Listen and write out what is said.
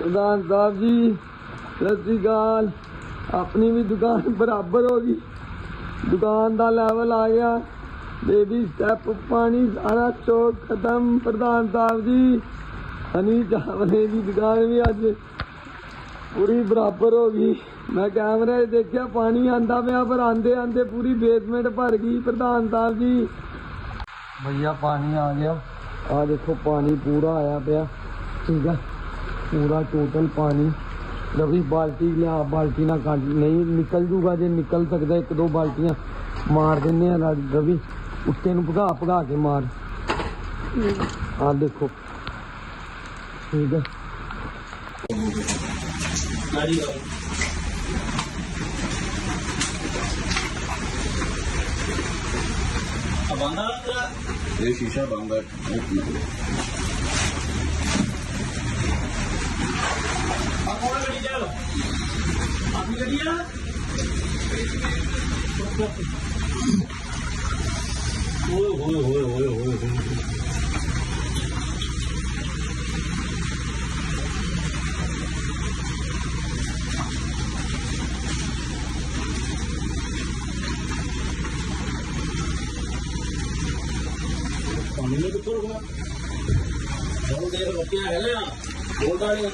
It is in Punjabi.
ਪ੍ਰਧਾਨ ਸਾਹਿਬ ਜੀ ਸਤਿ ਸ਼੍ਰੀ ਅਕਾਲ। ਆਪਣੀ ਵੀ ਦੁਕਾਨ ਬਰਾਬਰ ਹੋ ਗਈ। ਦੁਕਾਨ ਦਾ ਲੈਵਲ ਆ ਗਿਆ। ਬੇਬੀ ਸਟੈਪ ਪਾਣੀ ਸਾਰਾ ਚੌਕ ਖਤਮ। ਪ੍ਰਧਾਨ ਸਾਹਿਬ ਜੀ ਹਨੀ ਚਾਵਲੇ ਦੀ ਦੁਕਾਨ ਵੀ ਅੱਜ ਪੂਰੀ ਬਰਾਬਰ ਹੋ ਗਈ। ਮੈਂ ਕੈਮਰੇ ਦੇਖਿਆ ਪਾਣੀ ਆਂਦਾ ਪਿਆ ਪਰ ਆਂਦੇ ਆਂਦੇ ਪੂਰੀ ਬੇਸਮੈਂਟ ਭਰ ਗਈ ਪ੍ਰਧਾਨ ਸਾਹਿਬ ਜੀ। ਭਈਆ ਪਾਣੀ ਆ ਗਿਆ। ਆ ਦੇਖੋ ਪਾਣੀ ਪੂਰਾ ਆਇਆ ਪਿਆ। ਠੀਕ ਆ। ਪੂਰਾ ਟੋਟਲ ਪਾਣੀ। ਰਵੀ ਬਾਲਟੀ ਲਿਆ ਬਾਲਟੀ ਨਾਲ ਕੱਢ ਨਹੀਂ ਨਿਕਲ ਜੂਗਾ ਜੇ ਨਿਕਲ ਸਕਦਾ ਇੱਕ ਦੋ ਬਾਲਟੀਆਂ ਮਾਰ ਦਿੰਨੇ ਆ ਰਵੀ ਉੱਤੇ ਨੂੰ ਭਗਾ ਭਗਾ ਕੇ ਮਾਰ। ਆ ਦੇਖੋ। ਠੀਕ ਹੈ। ਇਹ ਸ਼ੀਸ਼ਾ ਬੰਦ ਹੈ। ਇੱਕ ਮਿੰਟ ਪਾਣੀ ਨੇ ਕਿੱਥੋਂ ਰੁਕਣਾ ਹੁਣ ਦੇਖ ਰੁਕਿਆ ਹੈ ਨਾ ਬੋਲਦਾ ਨਹੀਂ